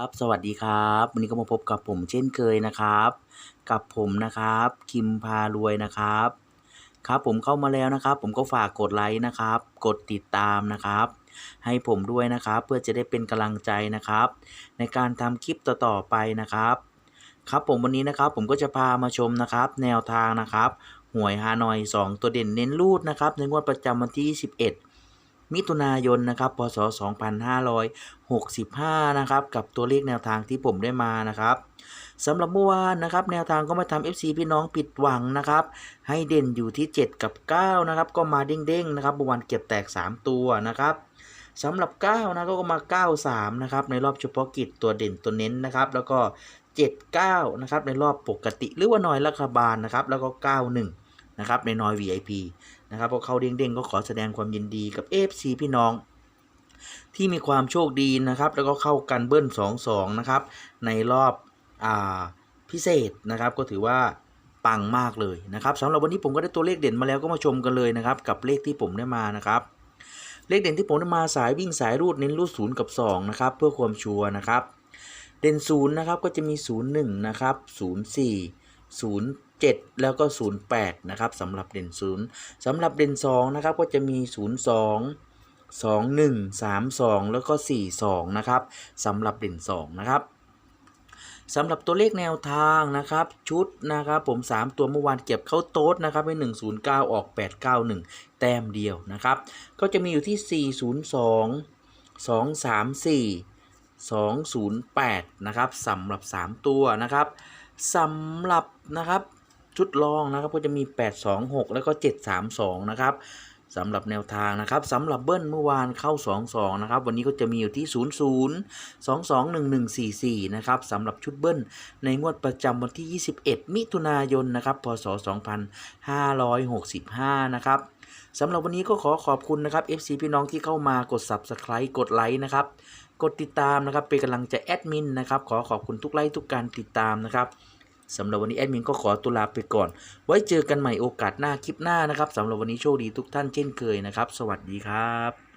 ครับสวัสดีครับ วันนี้ก็มาพบกับผมเช่นเคยนะครับ กับผมนะครับ คิมพารวยนะครับ ครับผมเข้ามาแล้วนะครับ ผมก็ฝากกดไลค์นะครับ กดติดตามนะครับ ให้ผมด้วยนะครับเพื่อจะได้เป็นกำลังใจนะครับ ในการทำคลิปต่อๆไปนะครับ ครับผมวันนี้นะครับผมก็จะพามาชมนะครับ แนวทางนะครับ หวยฮานอย 2 ตัวเด่นเน้นรูดนะครับในงวดประจำวันที่21 มิถุนายนนะครับพศ 2565 นะครับ กับตัวเลขแนวทางที่ผมได้มานะครับสำหรับเมื่อวานนะครับ แนวทางก็มาทำ FC พี่น้องผิดหวังนะครับ ให้เด่นอยู่ที่ 7 กับ 9 นะครับ ก็มาเด้งๆนะครับเมื่อวานเก็บแตก 3 ตัวนะครับสำหรับ 9 นะก็มา 93 นะครับ ในรอบเฉพาะกิจตัวเด่นตัวเน้นนะครับ แล้วก็ 79 นะครับ ในรอบปกติหรือว่าน้อยรัฐบาลนะครับ แล้วก็ 91 นะครับ ในน้อย VIP นะครับพอเข้าเด้งๆก็ขอแสดงความยินดีกับ FC พี่น้อง ที่มีความโชคดีนะครับ แล้วก็เข้ากันเบิ้ล2-2นะครับ ในรอบอ่าพิเศษนะครับ ก็ถือว่าปังมากเลยนะครับสำหรับวันนี้ผมก็ได้ตัวเลขเด่นมาแล้วก็มาชมกันเลยนะครับ กับเลขที่ผมได้มานะครับ เลขเด่นที่ผมได้มาสายวิ่งสายรูดเน้นรูดศูนย์กับ2นะครับเพื่อความชัวร์นะครับ เด่นศูนย์นะครับก็จะมี 0 1นะครับ0 4 0 7 แล้วก็ 0 8 นะครับสำหรับเด่น 0สำหรับเด่น 2 นะครับก็จะมี 0 2 2 1 3 2 แล้วก็ 4 2 นะครับสำหรับเด่น 2 นะครับสำหรับตัวเลขแนวทางนะครับ ชุดนะครับผม 3 ตัวเมื่อวานเก็บเข้าโต๊ดนะครับให้109 ออก 891 แต้มเดียวนะครับ ก็จะมีอยู่ที่ 402 234 208 นะครับสำหรับ 3 ตัวนะครับสำหรับนะครับ ชุดรองนะครับก็จะมี 826 แล้วก็ 732 นะครับสำหรับแนวทางนะครับสำหรับเบิ้ลเมื่อวานเข้า 22 นะครับ วันนี้ก็จะมีอยู่ที่ 00 221144 นะครับสำหรับชุดเบิ้ลในงวดประจำวันที่ 21 มิถุนายนนะครับพศ 2565 นะครับสำหรับวันนี้ก็ขอขอบคุณนะครับ FC พี่น้องที่เข้ามากด Subscribe กดไลค์นะครับ กดติดตามนะครับเป็นกำลังใจแอดมินนะครับ ขอขอบคุณทุกไลค์ทุกการติดตามนะครับ สำหรับวันนี้แอดมินก็ขอตุลาไปก่อน ไว้เจอกันใหม่โอกาสหน้าคลิปหน้านะครับสำหรับวันนี้โชคดีทุกท่านเช่นเคยนะครับ สวัสดีครับ